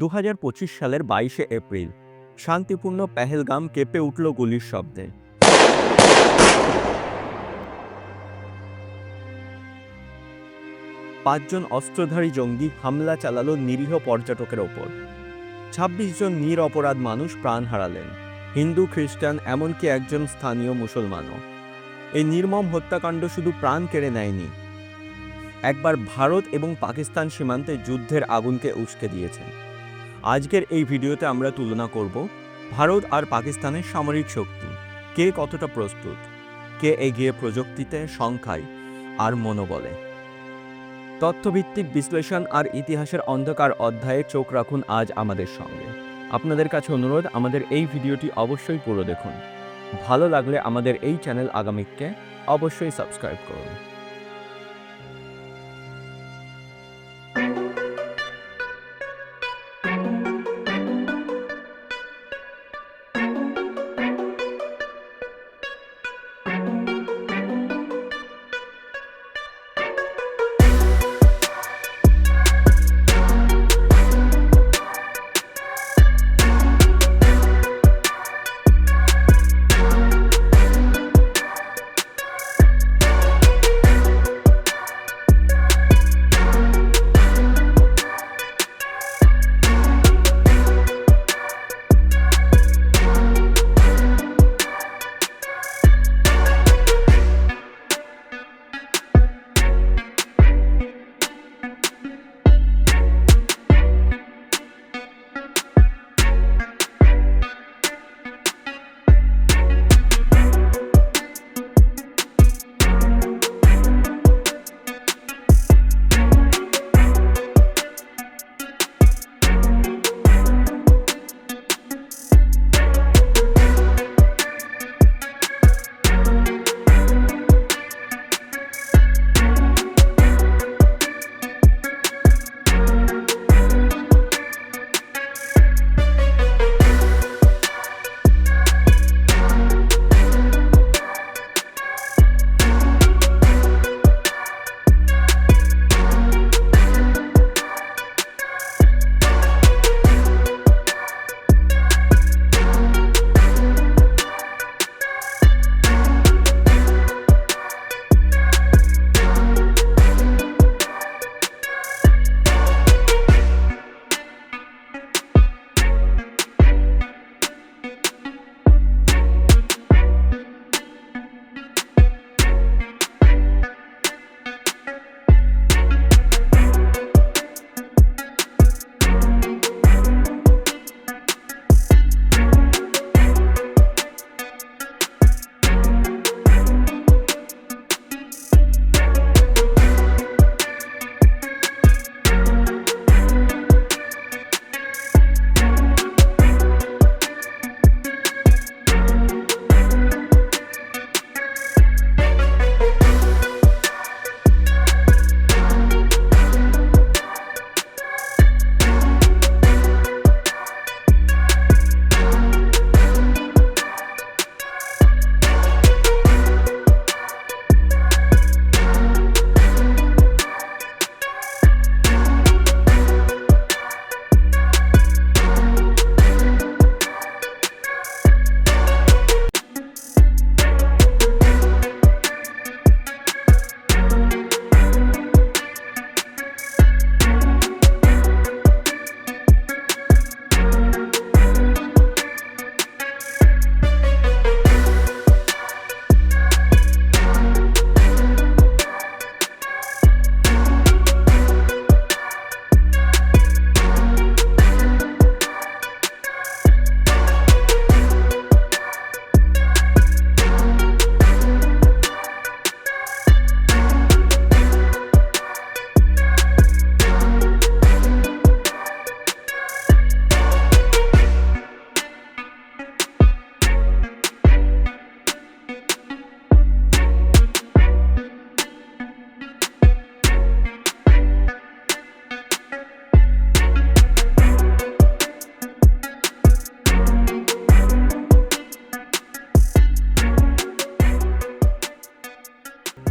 দু হাজার পঁচিশ সালের বাইশে এপ্রিল, শান্তিপূর্ণ পেহেলগাম কেঁপে উঠল গুলির শব্দে। পাঁচজন অস্ত্রধারী জঙ্গি হামলা চালালো নিরীহ পর্যটকের ওপর। ছাব্বিশ জন নির অপরাধ মানুষ প্রাণ হারালেন। হিন্দু, খ্রিস্টান, এমনকি একজন স্থানীয় মুসলমানও। এই নির্মম হত্যাকাণ্ড শুধু প্রাণ কেড়ে নেয়নি, একবার ভারত এবং পাকিস্তান সীমান্তে যুদ্ধের আগুনকে উস্কে দিয়েছে। আজকের এই ভিডিওতে আমরা তুলনা করব ভারত আর পাকিস্তানের সামরিক শক্তি। কে কতটা প্রস্তুত? কে এগিয়ে প্রযুক্তিতে সংখ্যায় আর মনোবলে? তথ্যভিত্তিক বিশ্লেষণ আর ইতিহাসের অন্ধকার অধ্যায়ে চোখ রাখুন আজ আমাদের সঙ্গে। আপনাদের কাছে অনুরোধ, আমাদের এই ভিডিওটি অবশ্যই পুরো দেখুন। ভালো লাগলে আমাদের এই চ্যানেল আগামীকে অবশ্যই সাবস্ক্রাইব করুন।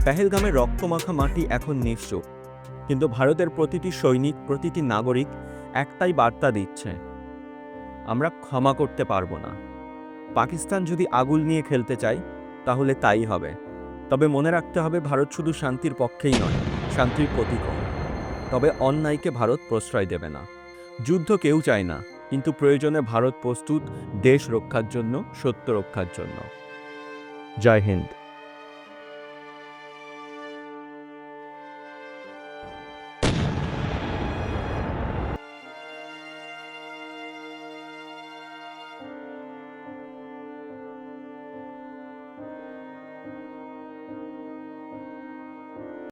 পেহেলগামের রক্তমাখা মাটি এখন নিঃস্ব। কিন্তু ভারতের প্রতিটি সৈনিক, প্রতিটি নাগরিক একটাই বার্তা দিচ্ছে, আমরা ক্ষমা করতে পারব না। পাকিস্তান যদি আগুল নিয়ে খেলতে চায়, তাহলে তাই হবে। তবে মনে রাখতে হবে, ভারত শুধু শান্তির পক্ষেই নয়, শান্তির প্রতীকও। তবে অন্যায়কে ভারত প্রশ্রয় দেবে না। যুদ্ধ কেউ চায় না, কিন্তু প্রয়োজনে ভারত প্রস্তুত দেশ রক্ষার জন্য, সত্য রক্ষার জন্য। জয় হিন্দ।